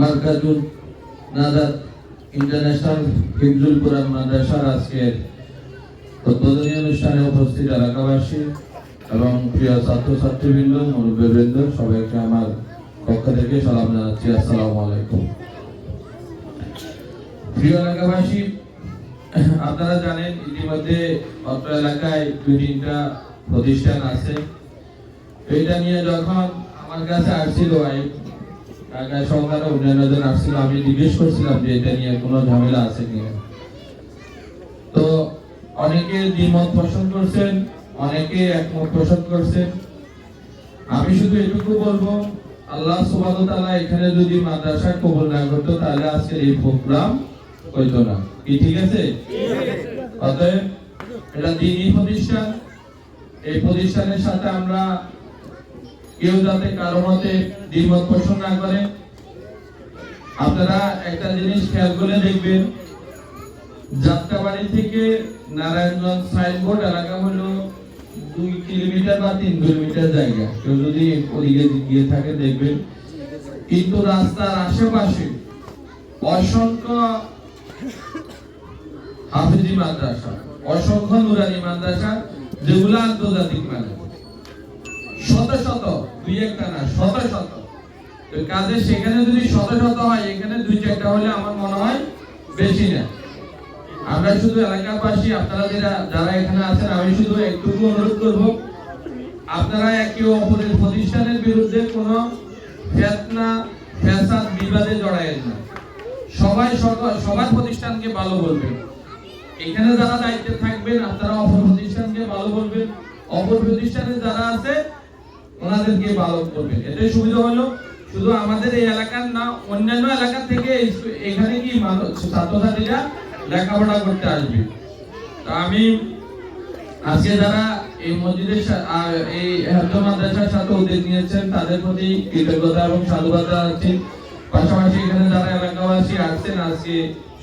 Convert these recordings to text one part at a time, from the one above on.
Markazul নাদাত international হিফজুল কোরআন মাদ্রাসার আজকের উদ্বোধনী অনুষ্ঠানে উপস্থিত এলাকাবাসী এবং প্রিয় ছাত্রছাত্রীবৃন্দ, মুরব্বীবৃন্দ, সবাইকে আমার পক্ষ থেকে সালাম জানাচ্ছি। আসসালামু আলাইকুম। প্রিয় এলাকাবাসী, আপনারা জানেন ইতিমধ্যে অত্র এলাকায় দুই তিনটা প্রতিষ্ঠান আছে। এইটা নিয়ে যখন আমার কাছে আসছিল আমি শুধু এটুকু বলব, আল্লাহ এখানে যদি মাদ্রাসা কবুল না করতো, তাহলে আজকের এই প্রোগ্রাম হইতো না। কি ঠিক আছে? অতএব এটা দিনই প্রতিষ্ঠান। এই প্রতিষ্ঠানের সাথে আমরা কেউ যাতে কারও মতে দ্বিমত পোষণ না করে। আপনারা একটা জিনিস খেয়াল করে দেখবেন, যাত্রাবাড়ি থেকে নারায়ণগঞ্জ সাইনবোর্ড এলাকা হলো দুই কিলোমিটার বা তিন কিলোমিটার জায়গা। কেউ যদি ওদিকে গিয়ে থাকে দেখবেন। কিন্তু রাস্তার আশেপাশে অসংখ্য হাফিজি মাদ্রাসা, অসংখ্য নুরানি মাদ্রাসা, যেগুলো আন্তর্জাতিক মানে শত শত, দুই একটা না, শত শত। কাজে সেখানে যদি শত শত হয়, এখানে দুই চারটা হলে আমার মনে হয় বেশি না। আমরা শুধু এলাকাবাসী, আপনারা যারা যারা এখানে আছেন, আমি শুধু একটুকু অনুরোধ করব, আপনারা একে অপরের প্রতিষ্ঠানের বিরুদ্ধে কোনো ফেতনা, ফ্যাসাদ, বিবাদে জড়ায়েন না। সবাই সবার প্রতিষ্ঠানকে ভালো বলবেন। এখানে যারা দায়িত্বে থাকবেন, আপনারা অপর প্রতিষ্ঠানকে ভালো বলবেন। অপর প্রতিষ্ঠানে যারা আছে ওনাদেরকে ভালো করবেন এটাই সুবিধা হলো। শুধু আমাদের এই এলাকার না, অন্যান্য এলাকা থেকে এখানে কি মানুষ ছাত্রছাত্রীরা লেখাপড়া করতে আসবে। তো আমি আজকে যারা এই মসজিদের এই হেফজ মাদ্রাসার সাথে উদ্যোগ নিয়েছেন, তাদের প্রতি কৃতজ্ঞতা এবং সাধুবাদ জানাচ্ছি। পাশাপাশি এখানে যারা এলাকাবাসী আসছেন আজকে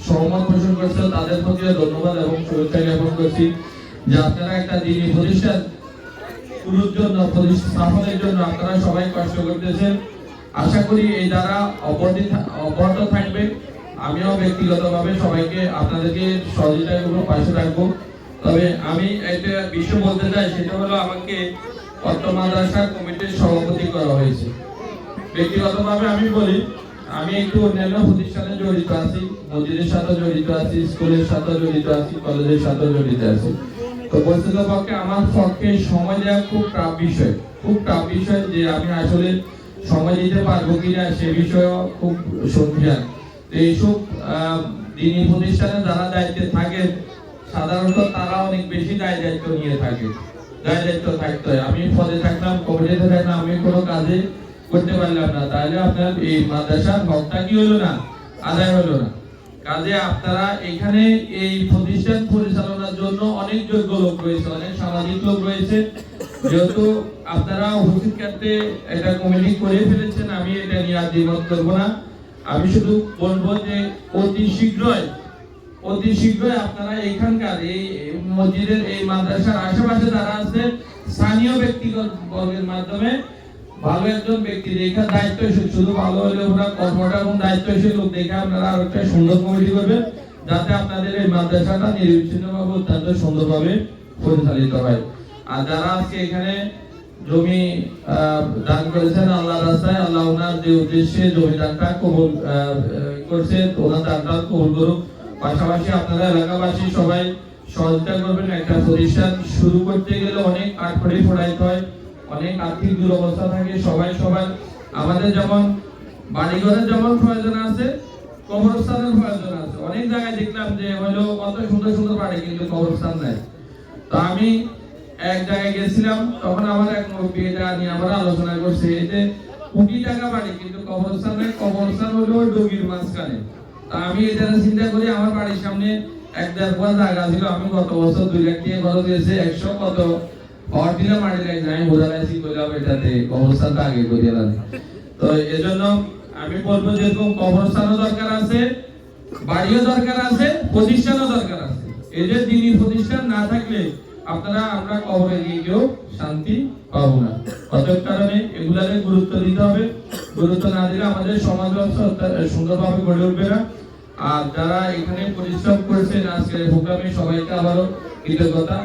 সহমত পোষণ করছেন, তাদের প্রতিও ধন্যবাদ এবং শুভেচ্ছা জ্ঞাপন করছি যে আপনারা একটা দিনী প্রতিষ্ঠান শুরুর জন্য স্থাপনের জন্য আপনারা সবাই কষ্ট করতেছেন। আশা করি এই দ্বারা অপরত থাকবে। আমিও ব্যক্তিগতভাবে সবাইকে আপনাদেরকে সহযোগিতা করব, পাশে রাখব তবে আমি একটা বিষয় বলতে চাই, সেটা হলো আমাকে অত্র মাদ্রাসা কমিটির সভাপতি করা হয়েছে। ব্যক্তিগতভাবে আমি বলি, আমি একটু অন্যান্য প্রতিষ্ঠানে জড়িত আছি, মসজিদের সাথে জড়িত আছি, স্কুলের সাথে জড়িত আছি, কলেজের সাথে জড়িত আছি। তো বস্তুত পক্ষে আমার পক্ষে সময় দেওয়া খুব টাফ বিষয়। খুব টাফ বিষয় যে আমি আসলে সময় দিতে পারব কিনা সে বিষয়েও খুব সন্ধিয়ান এইসব আহ, প্রতিষ্ঠানে যারা দায়িত্বে থাকে সাধারণত তারা অনেক বেশি দায় দায়িত্ব নিয়ে থাকে। দায় দায়িত্ব থাকতে হয়। আমি পদে থাকলাম কমিটিতে থাকলাম আমি কোনো কাজে করতে পারলাম না। তাহলে আপনার এই মাদ্রাসার হকটা কি হলো না? আদায় হলো না? কাজে আপনারা এখানে এই প্রতিষ্ঠান পরিচালনার জন্য অনেক যোগ্য লোক রয়েছে, অনেক সামাজিক লোক রয়েছে। যেহেতু আপনারা উপস্থিত ক্ষেত্রে একটা কমিটি করে ফেলেছেন, আমি এটা নিয়ে আর দ্বিমত করব না। আমি শুধু বলব যে অতি শীঘ্রই অতি শীঘ্রই আপনারা এখানকার এই মসজিদের, এই মাদ্রাসার আশেপাশে যারা আছে, স্থানীয় ব্যক্তিগত বর্গের মাধ্যমে ভালো একজন ব্যক্তি দেখা দায়িত্বশীল শুধু ভালো হলে ওরা কর্মটা এবং দায়িত্বশীল লোক দেখে আপনারা আরও একটা সুন্দর কমিটি করবেন, যাতে আপনাদের এই মাদ্রাসাটা নির্বিচ্ছিন্নভাবে অত্যন্ত সুন্দরভাবে পরিচালিত হয়। আর যারা আজকে এখানে জমি দান করেছেন আল্লাহ রাস্তায়, আল্লাহ ওনার যে উদ্দেশ্যে জমি দানটা কবুল করছে, ওনার দানটা কবুল করুক। পাশাপাশি আপনারা এলাকাবাসী সবাই সহযোগিতা করবেন, একটা প্রতিষ্ঠান শুরু করতে গেলে অনেক কাঠখড়ি ফোড়াইতে হয়। অনেক আর্থিক দুরবস্থা থাকে, সবাই সবার। আমাদের যেমন বাড়িঘরের যেমন প্রয়োজন আছে, কবরস্থানের প্রয়োজন আছে। অনেক জায়গায় দেখলাম যে হলো কত সুন্দর সুন্দর বাড়ি, কিন্তু কবরস্থান নাই। তো আমি এক জায়গায় গেছিলাম, তখন আমার এক মুরব্বী এটা নিয়ে আমরা আলোচনা করছি এতে কোটি টাকা বাড়ি, কিন্তু কবরস্থান নাই, কবরস্থান হলো ডুগির মাঝখানে। তা আমি এটা চিন্তা করি, আমার বাড়ির সামনে এক দেড় জায়গা ছিল, আমি গত বছর দুই লাখ টাকা খরচ হয়েছে, একশো কত পাওয়ার দিলে মাটি লাগছে আমি বোঝা লাগছি করলাম এটাতে কবরস্থানটা আগে করে দিলাম তো এজন্য আমি বলব যেরকম কবরস্থানও দরকার আছে বাড়িও দরকার আছে প্রতিষ্ঠানও দরকার আছে এই যে দিনই প্রতিষ্ঠান না থাকলে আপনারা আমরা কবরে গিয়ে কেউ শান্তি পাবো না অতএব কারণে এগুলাকে গুরুত্ব দিতে হবে গুরুত্ব না দিলে আমাদের সমাজ ব্যবস্থা সুন্দরভাবে গড়ে উঠবে না আর যারা এখানে পরিশ্রম করেছেন আজকের প্রোগ্রামে সবাইকে আবারও কৃতজ্ঞতা